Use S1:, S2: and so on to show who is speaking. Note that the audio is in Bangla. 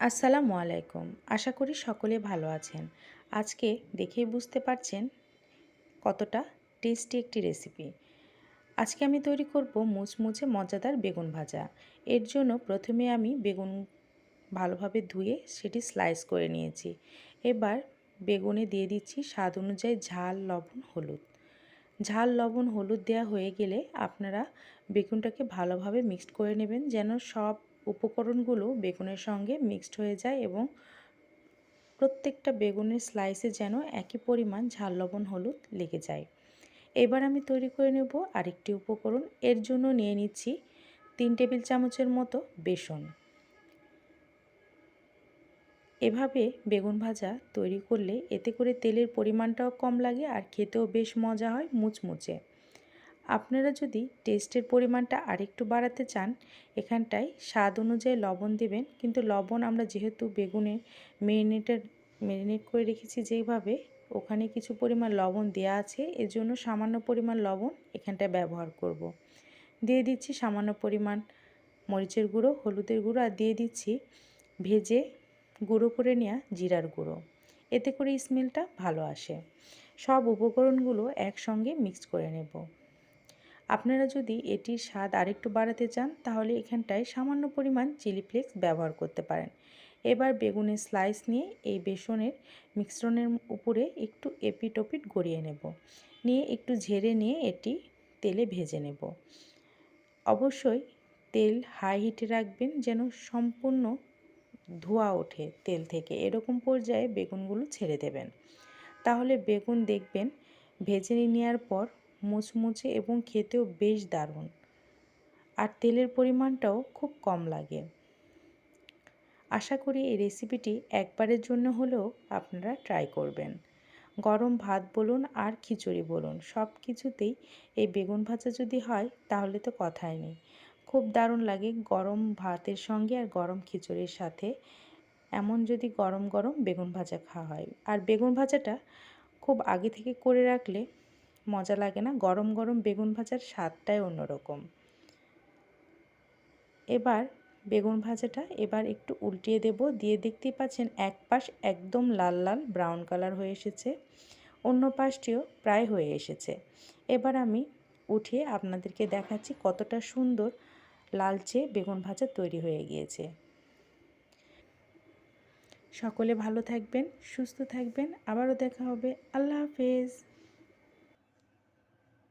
S1: আসসালামু আলাইকুম। আশা করি সকলে ভালো আছেন। আজকে দেখেই বুঝতে পারছেন কতটা টেস্টি একটি রেসিপি। আজকে আমি তৈরি করব মুচমুচে মজাদার বেগুন ভাজা। এর জন্য প্রথমে আমি বেগুন ভালোভাবে ধুয়ে সেটি স্লাইস করে নিয়েছি। এবার বেগুনে দিয়ে দিচ্ছি স্বাদ অনুযায়ী ঝাল, লবণ, হলুদ। ঝাল, লবণ, হলুদ দেওয়া হয়ে গেলে আপনারা বেগুনটাকে ভালোভাবে মিক্সড করে নেবেন যেন সব উপকরণগুলো বেগুনের সঙ্গে মিক্সড হয়ে যায় এবং প্রত্যেকটা বেগুনের স্লাইসে যেন একই পরিমাণ ঝাল লবণ হলুদ লেগে যায়। এবার আমি তৈরি করে নেব আরেকটি উপকরণ। এর জন্য নিয়ে নিচ্ছি তিন টেবিল চামচের মতো বেসন। এভাবে বেগুন ভাজা তৈরি করলে এতে করে তেলের পরিমাণটাও কম লাগে আর খেতেও বেশ মজা হয় মুচমুচে। আপনারা যদি টেস্টের পরিমাণটা আরেকটু বাড়াতে চান, এখানটায় স্বাদ অনুযায়ী লবণ দেবেন। কিন্তু লবণ আমরা যেহেতু বেগুনে মেরিনেটের মেরিনেট করে রেখেছি যেইভাবে ওখানে কিছু পরিমাণ লবণ দেওয়া আছে। এর জন্য সামান্য পরিমাণ লবণ এখানটায় ব্যবহার করব। দিয়ে দিচ্ছি সামান্য পরিমাণ মরিচের গুঁড়ো, হলুদের গুঁড়ো, আর দিয়ে দিচ্ছি ভেজে গুঁড়ো করে নেওয়া জিরার গুঁড়ো। এতে করে স্মেলটা ভালো আসে। সব উপকরণগুলো একসঙ্গে মিক্স করে নেব। আপনারা যদি এটির স্বাদ আরেকটু বাড়াতে চান, তাহলে এখানটায় সামান্য পরিমাণ চিলি ফ্লেক্স ব্যবহার করতে পারেন। এবার বেগুনের স্লাইস নিয়ে এই বেসনের মিশ্রণের উপরে একটু এপিটোপিট গড়িয়ে নেব। নিয়ে একটু ঝেড়ে নিয়ে এটি তেলে ভেজে নেব। অবশ্যই তেল হাই হিটে রাখবেন যেন সম্পূর্ণ ধোয়া ওঠে তেল থেকে। এরকম পর্যায়ে বেগুনগুলো ছেড়ে দেবেন। তাহলে বেগুন দেখবেন ভেজে নেওয়ার পর মুচমুচে এবং খেতেও বেশ দারুণ। আর তেলের পরিমাণটাও খুব কম লাগে। আশা করি এই রেসিপিটি একবারের জন্য হলেও আপনারা ট্রাই করবেন। গরম ভাত বলুন আর খিচুড়ি বলুন সব কিছুতেই এই বেগুন ভাজা যদি হয়, তাহলে তো কথাই নেই। খুব দারুণ লাগে গরম ভাতের সঙ্গে আর গরম খিচুড়ির সাথে। এমন যদি গরম গরম বেগুন ভাজা খাওয়া হয়। আর বেগুন ভাজাটা খুব আগে থেকে করে রাখলে মজা লাগে না। গরম গরম বেগুন ভাজার স্বাদটাই অন্যরকম। এবার বেগুন ভাজাটা এবার একটু উল্টিয়ে দেব। দিয়ে দেখতেই পাচ্ছেন এক পাশ একদম লাল লাল ব্রাউন কালার হয়ে এসেছে, অন্য পাশটিও প্রায় হয়ে এসেছে। এবার আমি উঠিয়ে আপনাদেরকে দেখাচ্ছি কতটা সুন্দর লালচে বেগুন ভাজা তৈরি হয়ে গিয়েছে। সকলে ভালো থাকবেন, সুস্থ থাকবেন। আবারও দেখা হবে। আল্লাহ হাফেজ।